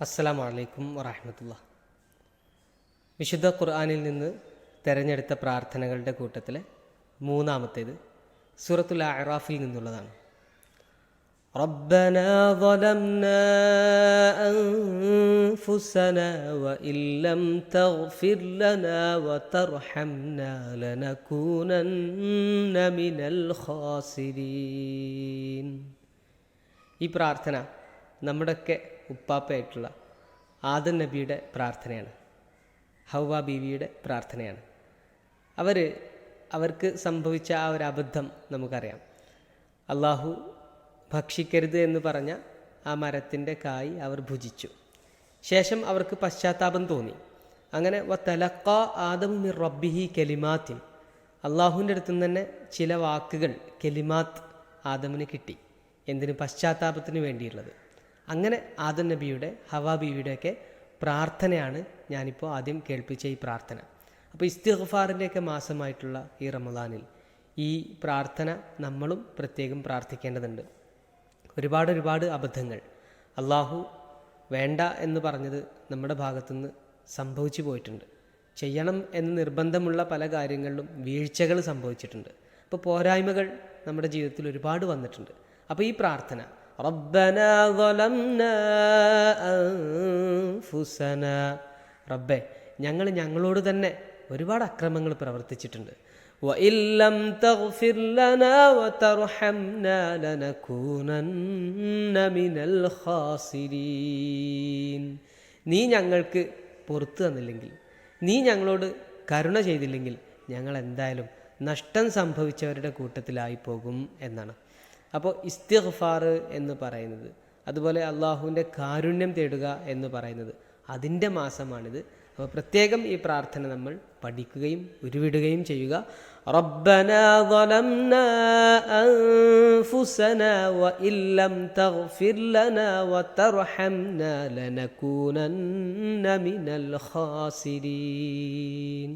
അസ്സലാമു അലൈക്കും വറഹമത്തുള്ള വിശുദ്ധ ഖുർആനിൽ നിന്ന് തിരഞ്ഞെടുത്ത പ്രാർത്ഥനകളുടെ കൂട്ടത്തിലെ മൂന്നാമത്തേത് സൂറത്തുൽ അറാഫിൽ നിന്നുള്ളതാണ് ربنا ظلمنا أنفسنا وإن لم تغفر لنا وترحمنا لنكونن من الخاسرين ഈ പ്രാർത്ഥന നമ്മുടെയൊക്കെ ഉപ്പാപ്പയായിട്ടുള്ള ആദൻ നബിയുടെ പ്രാർത്ഥനയാണ്. ഹൗവ ബീവിയുടെ പ്രാർത്ഥനയാണ്. അവർ അവർക്ക് സംഭവിച്ച ആ ഒരു അബദ്ധം നമുക്കറിയാം. അള്ളാഹു ഭക്ഷിക്കരുത് എന്ന് പറഞ്ഞ ആ മരത്തിന്റെ കായ് അവർ ഭുജിച്ചു. ശേഷം അവർക്ക് പശ്ചാത്താപം തോന്നി. അങ്ങനെ വ തലക്ക ആദം മിർ റബ്ബിഹി കെലിമാത്തിൻ. അള്ളാഹുവിന്റെ അടുത്തു തന്നെ ചില വാക്കുകൾ കെലിമാത്ത് ആദമിന് കിട്ടി. എന്തിന്? പശ്ചാത്താപത്തിന് വേണ്ടിയുള്ളത്. അങ്ങനെ ആദം നബിയുടെ ഹവാ ബീവിയുടെയൊക്കെ പ്രാർത്ഥനയാണ് ഞാനിപ്പോൾ ആദ്യം കേൾപ്പിച്ച ഈ പ്രാർത്ഥന. അപ്പോൾ ഇസ്തിഗ്ഫാറിന്റെയൊക്കെ മാസമായിട്ടുള്ള ഈ റമദാനിൽ ഈ പ്രാർത്ഥന നമ്മളും പ്രത്യേകം പ്രാർത്ഥിക്കേണ്ടതുണ്ട്. ഒരുപാട് ഒരുപാട് അബദ്ധങ്ങൾ. അള്ളാഹു വേണ്ട എന്ന് പറഞ്ഞത് നമ്മുടെ ഭാഗത്തുനിന്ന് സംഭവിച്ചു പോയിട്ടുണ്ട്. ചെയ്യണം എന്ന് നിർബന്ധമുള്ള പല കാര്യങ്ങളിലും വീഴ്ചകൾ സംഭവിച്ചിട്ടുണ്ട്. അപ്പോൾ പോരായ്മകൾ നമ്മുടെ ജീവിതത്തിൽ ഒരുപാട് വന്നിട്ടുണ്ട്. അപ്പോൾ ഈ പ്രാർത്ഥന റബ്ബന ظلمنا أنفسنا റബ്ബെ ഞങ്ങൾ ഞങ്ങളോട് തന്നെ ഒരുപാട് അക്രമങ്ങൾ പ്രവർത്തിച്ചിട്ടുണ്ട് وإن لم تغفر لنا وترحمنا لنكونن من الخاسرين നീ ഞങ്ങൾക്ക് പുറത്തു തന്നില്ലെങ്കിൽ നീ ഞങ്ങളോട് കരുണ ചെയ്തില്ലെങ്കിൽ ഞങ്ങൾ എന്തായാലും നഷ്ടം സംഭവിച്ചവരുടെ കൂട്ടത്തിലായി പോകും എന്നാണ് അപ്പോൾ ഇസ്തിഗ്ഫാർ എന്ന് പറയുന്നത് അതുപോലെ അള്ളാഹുവിൻ്റെ കാരുണ്യം തേടുക എന്ന് പറയുന്നത് അതിൻ്റെ മാസമാണിത് അപ്പോൾ പ്രത്യേകം ഈ പ്രാർത്ഥന നമ്മൾ പഠിക്കുകയും ഉരുവിടുകയും ചെയ്യുക ربنا ظلمنا أنفسنا وإن لم تغفر لنا وترحمنا لنكونن من الخاسرين